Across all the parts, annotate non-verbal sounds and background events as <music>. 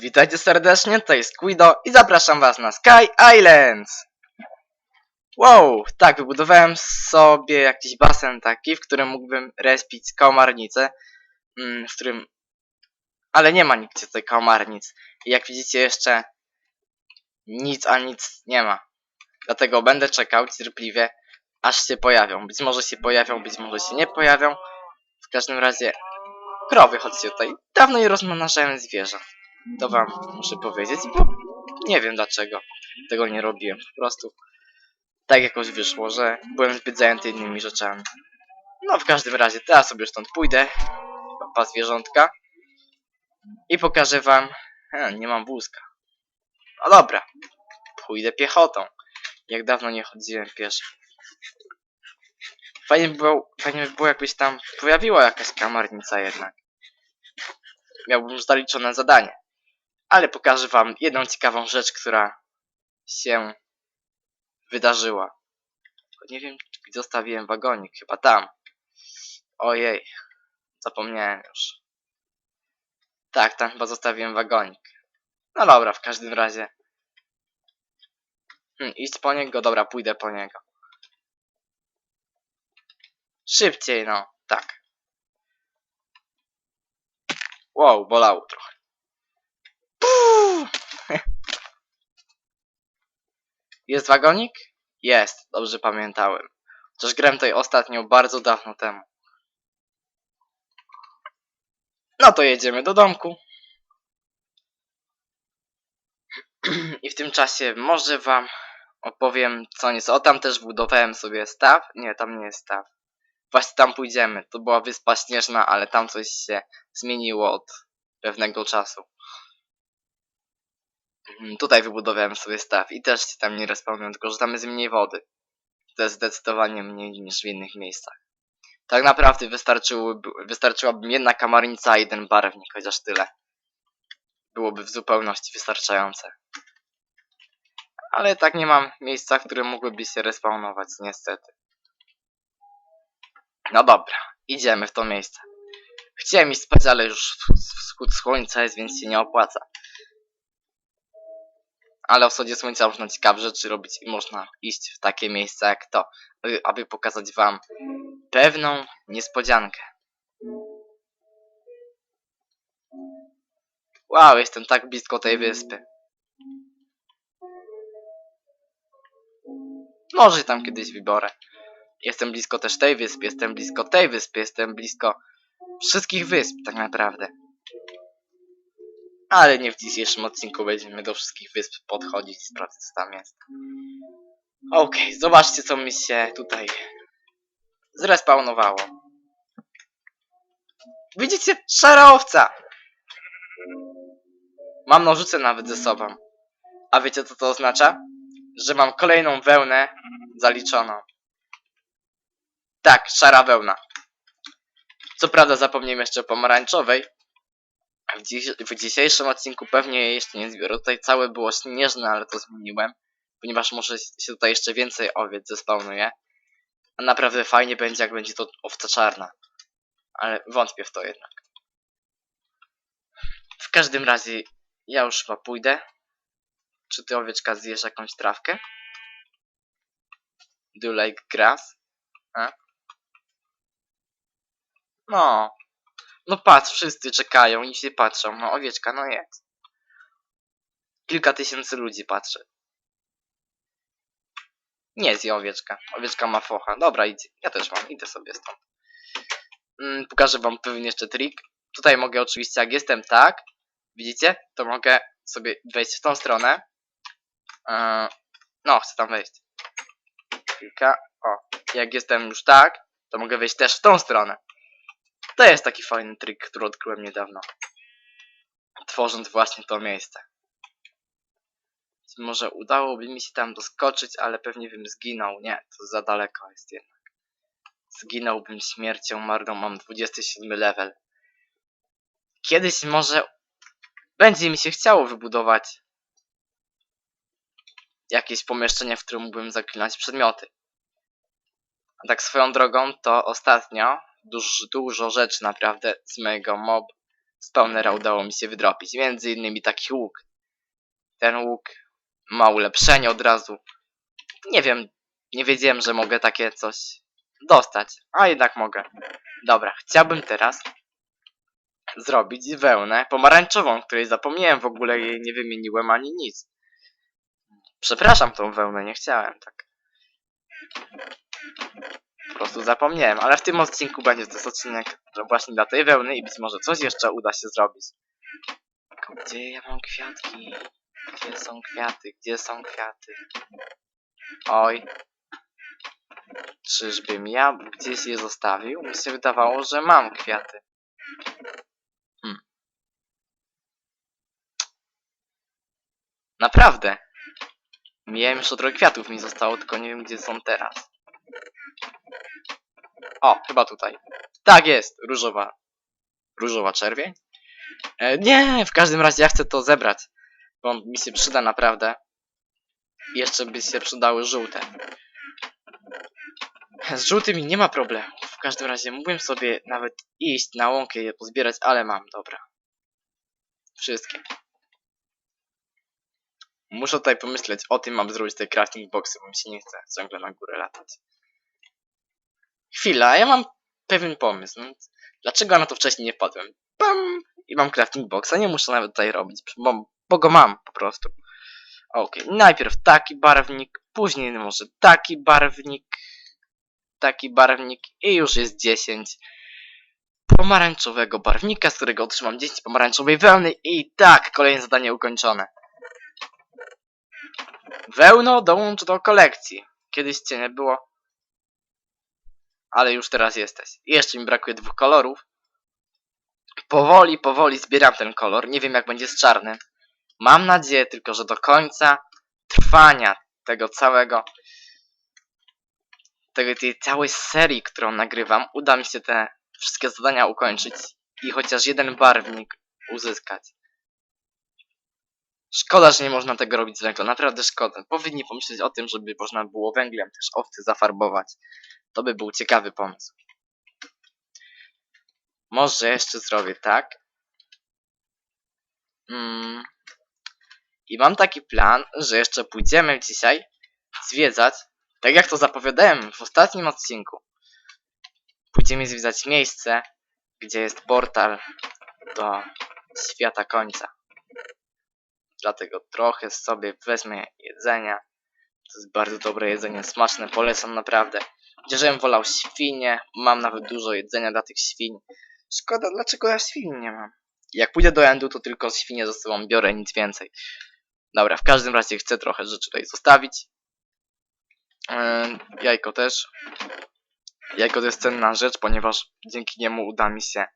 Witajcie serdecznie, to jest Quido i zapraszam was na Sky Islands! Wow, tak, wybudowałem sobie jakiś basen taki, w którym mógłbym respić komarnicę, mm, w którym... Ale nie ma nigdzie tej komarnic. I jak widzicie jeszcze nic a nic nie ma. Dlatego będę czekał cierpliwie, aż się pojawią. Być może się pojawią, być może się nie pojawią. W każdym razie krowy, chodźcie tutaj. Dawno nie rozmnażałem zwierząt. To wam muszę powiedzieć, bo nie wiem dlaczego tego nie robiłem. Po prostu tak jakoś wyszło, że byłem zbyt zajęty innymi rzeczami. No w każdym razie teraz sobie stąd pójdę, pa zwierzątka i pokażę wam... He, nie mam wózka. No dobra, pójdę piechotą. Jak dawno nie chodziłem pieszo. Fajnie by było, fajnie by było jakbyś tam pojawiła jakaś kamarnica jednak. Miałbym już zaliczone zadanie. Ale pokażę wam jedną ciekawą rzecz, która się wydarzyła. Nie wiem, gdzie zostawiłem wagonik. Chyba tam. Ojej. Zapomniałem już. Tak, tam chyba zostawiłem wagonik. No dobra, w każdym razie. Hmm, iść po niego? Dobra, pójdę po niego. Szybciej, no. Tak. Wow, bolało trochę. <laughs> Jest wagonik? Jest, dobrze pamiętałem. Chociaż grałem tutaj ostatnio bardzo dawno temu. No to jedziemy do domku. <clears throat> I w tym czasie może wam opowiem co nieco. O, tam też budowałem sobie staw. Nie, tam nie jest staw. Właśnie tam pójdziemy. To była wyspa śnieżna, ale tam coś się zmieniło od pewnego czasu. Mm, Tutaj wybudowałem sobie staw i też się tam nie respawnują, tylko że tam jest mniej wody. To jest zdecydowanie mniej niż w innych miejscach. Tak naprawdę wystarczyłaby jedna kamarnica i jeden barwnik, chociaż tyle. Byłoby w zupełności wystarczające. Ale tak nie mam miejsca, w którym mogłyby się respawnować, niestety. No dobra, idziemy w to miejsce. Chciałem iść spać, ale już wschód słońca jest, więc się nie opłaca. Ale o wschodzie słońca można ciekawe rzeczy robić i można iść w takie miejsca jak to, aby- aby pokazać wam pewną niespodziankę. Wow, jestem tak blisko tej wyspy. Może tam kiedyś wyborę. Jestem blisko też tej wyspy, jestem blisko tej wyspy, jestem blisko wszystkich wysp tak naprawdę. Ale nie w dzisiejszym odcinku będziemy do wszystkich wysp podchodzić sprawdzić co tam jest. Okej, zobaczcie co mi się tutaj zrespawnowało. Widzicie? Szara owca! Mam nożyce nawet ze sobą. A wiecie co to oznacza? Że mam kolejną wełnę zaliczoną. Tak, szara wełna. Co prawda zapomniałem jeszcze o pomarańczowej. W, dziś w dzisiejszym odcinku pewnie jeszcze nie zbiorę. Tutaj całe było śnieżne, ale to zmieniłem. Ponieważ może się tutaj jeszcze więcej owiec zespawnuje. A naprawdę fajnie będzie, jak będzie to owca czarna. Ale wątpię w to jednak. W każdym razie, ja już chyba pójdę. Czy ty owieczka zjesz jakąś trawkę? Do you like grass? A? No. No patrz, wszyscy czekają i się patrzą. No owieczka, no jest. Kilka tysięcy ludzi patrzy. Nie zje owieczka. Owieczka ma focha. Dobra, idzie. Ja też mam. Idę sobie stąd. Mm, pokażę wam pewien jeszcze trik. Tutaj mogę oczywiście, jak jestem tak, widzicie, to mogę sobie wejść w tą stronę. Eee, no, chcę tam wejść. Kilka. O, jak jestem już tak, to mogę wejść też w tą stronę. To jest taki fajny trik, który odkryłem niedawno. Tworząc właśnie to miejsce. Może udałoby mi się tam doskoczyć, ale pewnie bym zginął. Nie, to za daleko jest jednak. Zginąłbym śmiercią marną, mam 27 level. Kiedyś może będzie mi się chciało wybudować jakieś pomieszczenie, w którym mógłbym zaklinać przedmioty. A tak swoją drogą, to ostatnio dużo, dużo rzeczy naprawdę z mojego mob spawnera udało mi się wydropić. Między innymi taki łuk. Ten łuk ma ulepszenie od razu. Nie wiem, nie wiedziałem, że mogę takie coś dostać, a jednak mogę. Dobra, chciałbym teraz zrobić wełnę pomarańczową, której zapomniałem w ogóle jej nie wymieniłem ani nic. Przepraszam tą wełnę, nie chciałem tak. Prostu zapomniałem, ale w tym odcinku będzie to jest odcinek właśnie dla tej wełny i być może coś jeszcze uda się zrobić. Gdzie ja mam kwiatki? Gdzie są kwiaty? Gdzie są kwiaty? Oj. Czyżbym ja gdzieś je zostawił? Mi się wydawało, że mam kwiaty. Hmm. Naprawdę. Miałem już trochę kwiatów mi zostało, tylko nie wiem gdzie są teraz. O, chyba tutaj. Tak jest, różowa. Różowa czerwień? E, nie, w każdym razie ja chcę to zebrać. Bo mi się przyda naprawdę. Jeszcze by się przydały żółte. Z żółtymi nie ma problemu. W każdym razie mógłbym sobie nawet iść na łąkę i je pozbierać, ale mam, dobra. Wszystkie. Muszę tutaj pomyśleć o tym, aby zrobić te crafting boxy, bo mi się nie chce ciągle na górę latać. Chwila, ja mam pewien pomysł. No, Dlaczego na to wcześniej nie wpadłem? Bam! I mam crafting boxa, nie muszę nawet tutaj robić, bo, bo go mam po prostu. Okej, najpierw taki barwnik, później może taki barwnik, taki barwnik i już jest 10 pomarańczowego barwnika, z którego otrzymam 10 pomarańczowej wełny i tak, kolejne zadanie ukończone. Wełno dołącz do kolekcji. Kiedyś cię nie było, ale już teraz jesteś. Jeszcze mi brakuje dwóch kolorów. Powoli, powoli zbieram ten kolor. Nie wiem jak będzie z czarnym. Mam nadzieję tylko, że do końca trwania tego całego tego, tej całej serii, którą nagrywam, uda mi się te wszystkie zadania ukończyć i chociaż jeden barwnik uzyskać. Szkoda, że nie można tego robić z węgla, naprawdę szkoda. Powinni pomyśleć o tym, żeby można było węglem też owcy zafarbować. To by był ciekawy pomysł. Może jeszcze zrobię tak. Mm. I mam taki plan, że jeszcze pójdziemy dzisiaj zwiedzać, tak jak to zapowiadałem w ostatnim odcinku. Pójdziemy zwiedzać miejsce, gdzie jest portal do świata końca. Dlatego trochę sobie wezmę jedzenia. To jest bardzo dobre jedzenie, smaczne, polecam naprawdę. Chociaż ja wolał świnie, mam nawet dużo jedzenia dla tych świń. Szkoda, dlaczego ja świn nie mam? Jak pójdę do Endu, to tylko świnie ze sobą biorę, nic więcej. Dobra, w każdym razie chcę trochę rzeczy tutaj zostawić. Yy, jajko też. Jajko to jest cenna rzecz, ponieważ dzięki niemu uda mi się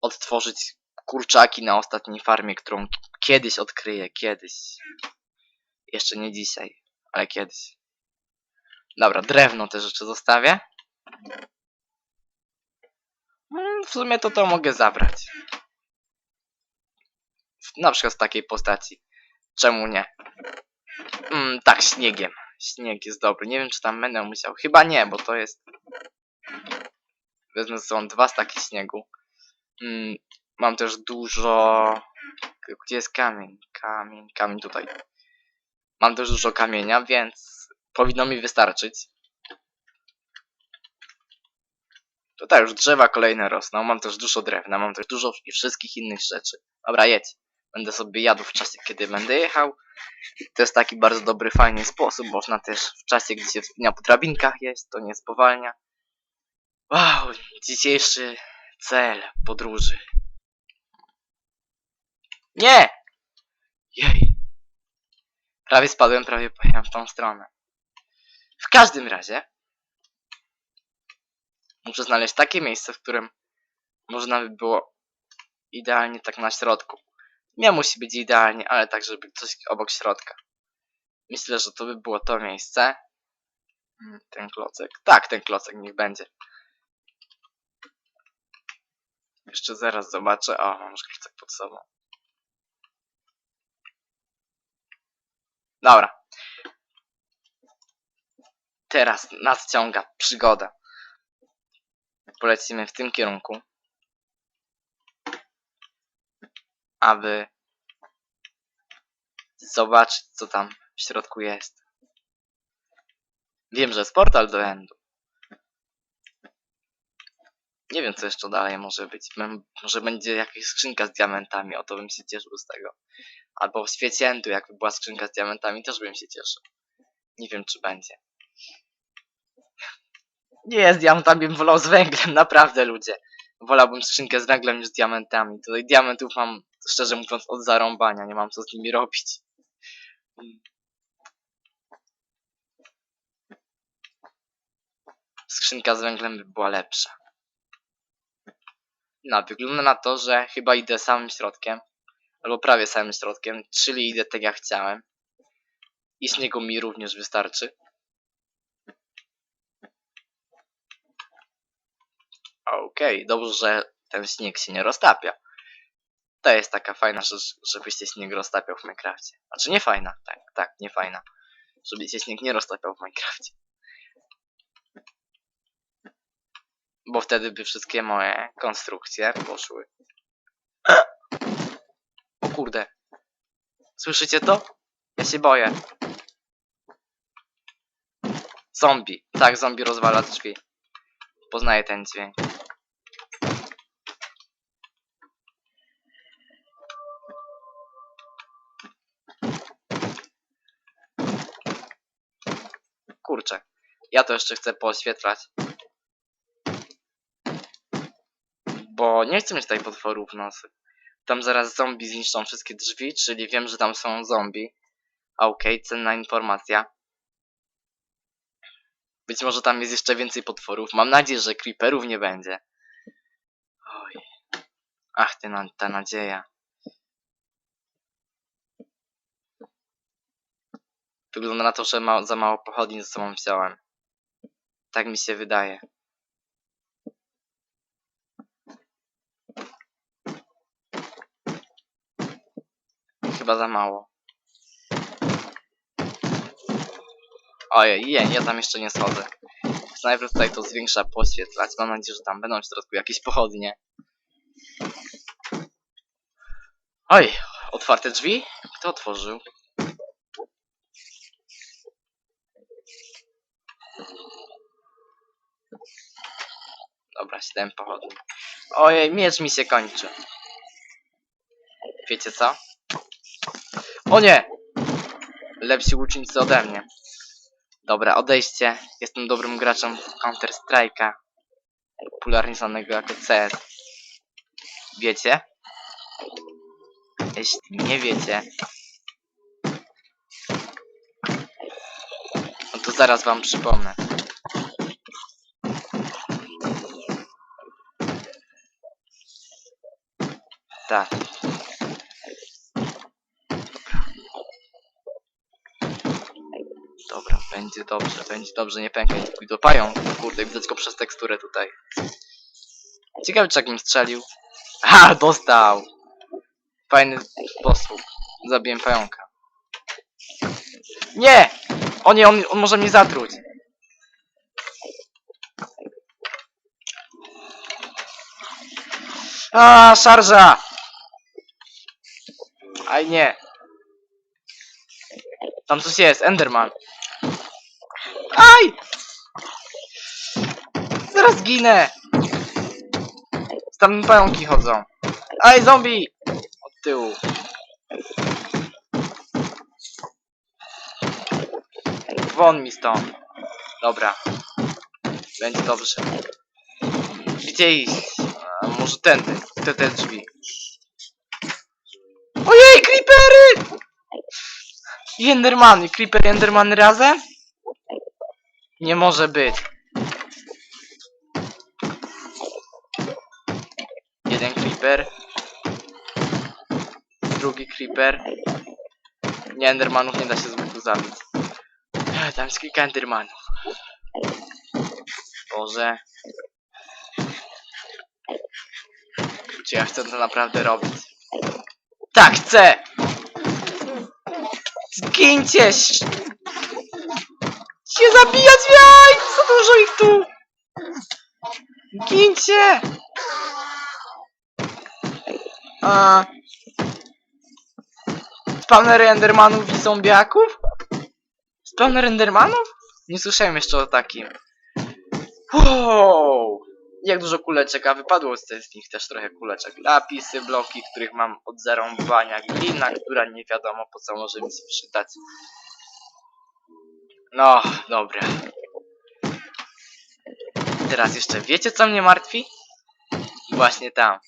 odtworzyć kurczaki na ostatniej farmie, którą kiedyś odkryję, kiedyś. Jeszcze nie dzisiaj, ale kiedyś. Dobra, drewno te rzeczy zostawię. Mm, W sumie to to mogę zabrać. Na przykład z takiej postaci. Czemu nie? Mm, tak, śniegiem. Śnieg jest dobry. Nie wiem, czy tam będę musiał. Chyba nie, bo to jest... Wezmę ze sobą dwa staki śniegu. Mm, mam też dużo... Gdzie jest kamień? Kamień, kamień tutaj. Mam też dużo kamienia, więc powinno mi wystarczyć. Tutaj już drzewa kolejne rosną, mam też dużo drewna, mam też dużo i wszystkich innych rzeczy. Dobra, jedź. Będę sobie jadł w czasie, kiedy będę jechał. To jest taki bardzo dobry, fajny sposób. Można też w czasie, gdy się wspina po drabinkach jeść, to nie spowalnia. Wow, dzisiejszy cel podróży. Nie! Jej. Prawie spadłem, prawie pojechałem w tą stronę. W każdym razie muszę znaleźć takie miejsce, w którym można by było idealnie tak na środku. Nie musi być idealnie, ale tak, żeby coś obok środka. Myślę, że to by było to miejsce. Mm, Ten klocek. Tak, ten klocek niech będzie. Jeszcze zaraz zobaczę. O, mam już klocek pod sobą. Dobra. Teraz nas ciąga przygoda. Polecimy w tym kierunku. aby zobaczyć, co tam w środku jest. Wiem, że jest portal do endu. Nie wiem, co jeszcze dalej może być. Może będzie jakaś skrzynka z diamentami, o to bym się cieszył z tego. Albo w świecie endu, jakby była skrzynka z diamentami, też bym się cieszył. Nie wiem, czy będzie. Nie, z diamentami bym wolał z węglem, <laughs> naprawdę ludzie. Wolałbym skrzynkę z węglem niż z diamentami. Tutaj diamentów mam, szczerze mówiąc, od zarąbania. Nie mam co z nimi robić. Skrzynka z węglem by była lepsza. No, wygląda na to, że chyba idę samym środkiem. Albo prawie samym środkiem, czyli idę tak jak chciałem. I śniegu mi również wystarczy. Okej, dobrze, że ten śnieg się nie roztapia. To jest taka fajna rzecz, żeby się śnieg roztapiał w Minecrafcie. Znaczy nie fajna, tak, tak, nie fajna. Żeby się śnieg nie roztapiał w Minecrafcie. Bo wtedy by wszystkie moje konstrukcje poszły. Kurde. Słyszycie to? Ja się boję. Zombie. Tak, zombie rozwala drzwi. Poznaję ten dźwięk. Kurczę. Ja to jeszcze chcę pooświetlać. Bo nie chcę mieć tutaj potworów w nocy. Tam zaraz zombie zniszczą wszystkie drzwi, czyli wiem, że tam są zombie. A Okej, cenna informacja. Być może tam jest jeszcze więcej potworów. Mam nadzieję, że creeperów nie będzie. Oj. Ach, ty na, ta nadzieja. Wygląda na to, że ma, za mało pochodni ze sobą wziąłem. Tak mi się wydaje. Chyba za mało. Ojej, nie, ja tam jeszcze nie schodzę. Najpierw tutaj to zwiększa poświetlać. Mam nadzieję, że tam będą w środku jakieś pochodnie. Oj, otwarte drzwi? Kto otworzył? Dobra, siedem pochodni. Ojej, miecz mi się kończy. Wiecie co? O nie! Lepsi łucznicy ode mnie. Dobra, odejście. Jestem dobrym graczem Counter Strike'a. Popularnie znanego jako CS. Wiecie? Jeśli nie wiecie, no to zaraz wam przypomnę. Tak. Dobra, będzie dobrze, będzie dobrze, nie pękaj. Do pająk, kurde, widać go przez teksturę tutaj. Ciekawe, czy jak im strzelił. Ha, dostał! Fajny sposób. Zabiłem pająka. Nie! O nie, on, on może mnie zatruć. A, szarża! Aj nie. Tam coś jest, Enderman. Aj! Zaraz ginę! Tam pająki chodzą. Aj, zombie! Od tyłu. Won mi stąd. Dobra. Będzie dobrze. Gdzie iść? A, może tędy. Te, te drzwi. Ojej, creepery! I Endermany. Creeper i Enderman razem? Nie może być. Jeden creeper. Drugi creeper. Nie, Endermanów nie da się zwykle zabić. Tam jest kilka Endermanów. Boże. Czy ja chcę to naprawdę robić? Tak, chcę! Zgincie! Zabijać, jaj! Co dużo ich tu! Gincie! A, spawnery endermanów i zombiaków? Spawner endermanów? Nie słyszałem jeszcze o takim. Wow! Jak dużo kuleczek, a wypadło z nich też trochę kuleczek. Lapisy, bloki, których mam od zarąbania, glina, która nie wiadomo po co może mi się przydać. No, dobra. Teraz jeszcze wiecie co mnie martwi? Właśnie tam.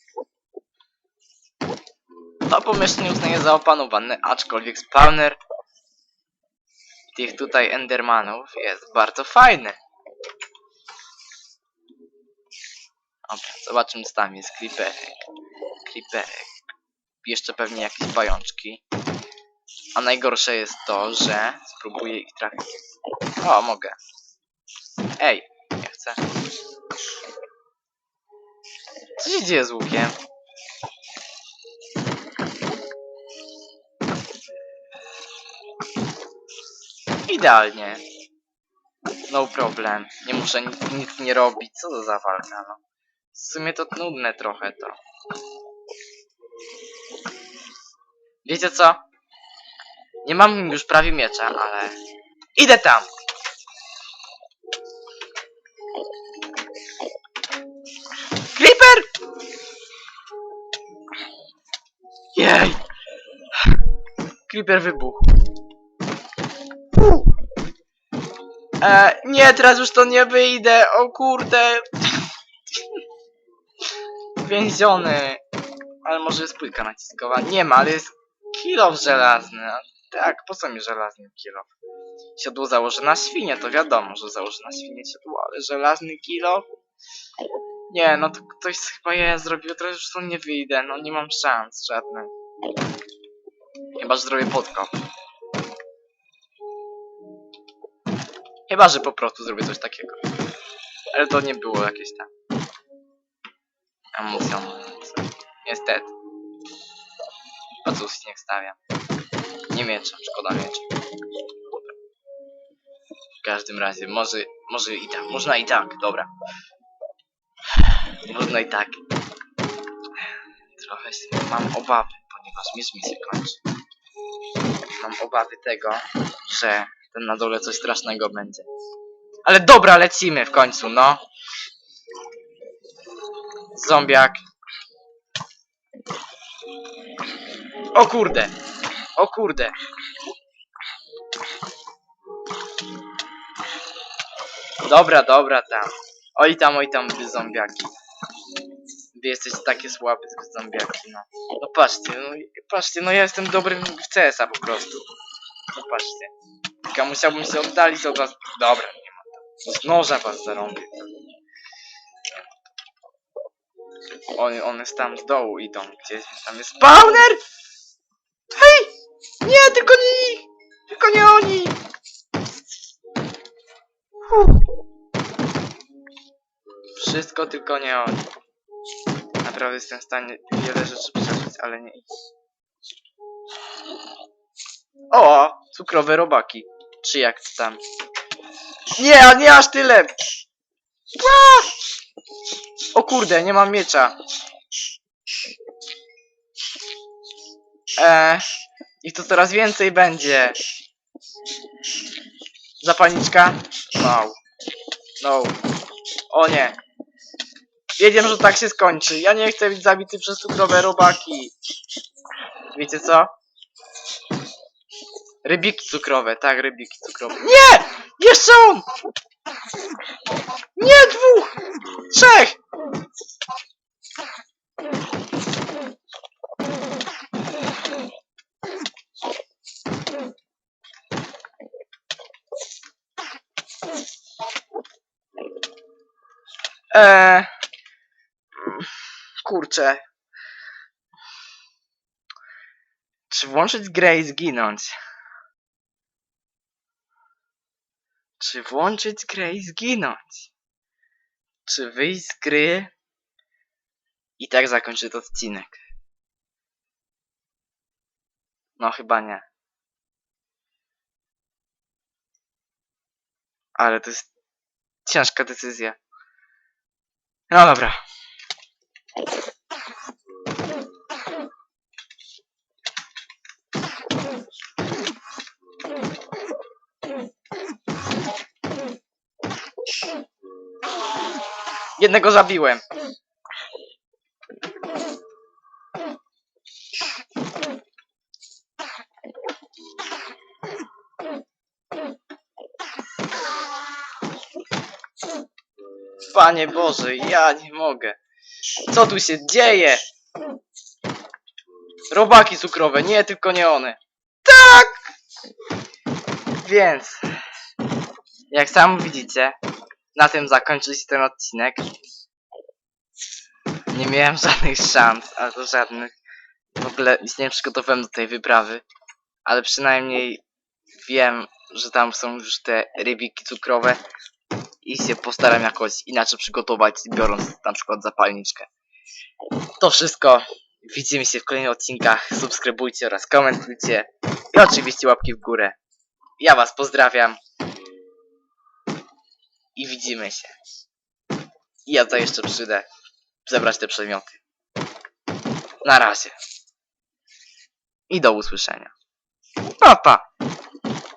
To pomieszczenie uznaję za opanowane, aczkolwiek spawner tych tutaj endermanów jest bardzo fajny. Dobra, zobaczymy co tam jest. Creeperek. Creeperek. Jeszcze pewnie jakieś pajączki. A najgorsze jest to, że spróbuję ich trafić. O, mogę. Ej, nie chcę. Co się dzieje z łukiem? Idealnie. No problem. Nie muszę nic, nic nie robić. Co to za walka, no. W sumie to nudne trochę to. Wiecie co? Nie mam już prawie miecza, ale... Idę tam! Creeper! Jej! Creeper wybuchł. E, nie, teraz już to nie wyjdę. O kurde. Więziony. Ale może jest płytka naciskowa. Nie ma, ale jest kilof żelazny. Tak, po co mi żelazny kilof? Siodło założę na świnie, to wiadomo, że założę na świnie siodło, ale żelazny kilof? Nie, no to ktoś chyba je zrobił, teraz już to nie wyjdę, no nie mam szans żadnych. Chyba, że zrobię podkop. Chyba, że po prostu zrobię coś takiego. Ale to nie było jakieś tam. Emocjonujące. Niestety. Po co śnieg stawiam? Nie miecza, szkoda miecza. W każdym razie, może, może i tak, można i tak, dobra. Można i tak. Trochę się mam obawy, ponieważ miecz mi się kończy. Mam obawy tego, że ten na dole coś strasznego będzie. Ale dobra, lecimy w końcu, no. Zombiak. O kurde. O kurde. Dobra, dobra tam. Oj tam, oj tam, wy zombiaki. Wy jesteście takie słabe, wy zombiaki, no. No patrzcie, no patrzcie, no ja jestem dobrym w CS-a po prostu. No patrzcie. Tylko musiałbym się oddalić od was. Dobra, nie ma to. Z noża was zarąbię. On, on jest tam z dołu idą gdzieś, tam jest spawner! Hej! Nie, tylko nie! Tylko nie oni! Wszystko tylko nie oni. Naprawdę jestem w stanie wiele rzeczy przeżyć, ale nie ich. O! Cukrowe robaki. Czy jak tam? Nie, a nie aż tyle! O kurde, nie mam miecza. Eee, ich to coraz więcej będzie. Zapalniczka? No. No. O nie. Wiedziałem, że tak się skończy. Ja nie chcę być zabity przez cukrowe robaki. Wiecie co? Rybiki cukrowe, tak, rybiki cukrowe. Nie! Jeszcze on! Nie, dwóch! Trzech! Eee... Kurczę. Czy włączyć grę i zginąć? Czy włączyć grę i zginąć? Czy wyjść z gry i tak zakończyć odcinek? No chyba nie. Ale to jest ciężka decyzja. No dobra. Jednego zabiłem. Panie Boże, ja nie mogę. Co tu się dzieje? Robaki cukrowe, nie, tylko nie one. Tak! Więc, jak sam widzicie, na tym zakończy się ten odcinek. Nie miałem żadnych szans, albo żadnych. W ogóle nic nie przygotowałem do tej wyprawy. Ale przynajmniej wiem, że tam są już te rybiki cukrowe. I się postaram jakoś inaczej przygotować, biorąc na przykład zapalniczkę. To wszystko. Widzimy się w kolejnych odcinkach. Subskrybujcie oraz komentujcie. I oczywiście łapki w górę. Ja was pozdrawiam. I widzimy się. I ja to jeszcze przyjdę zebrać te przedmioty. Na razie. I do usłyszenia. Pa, pa.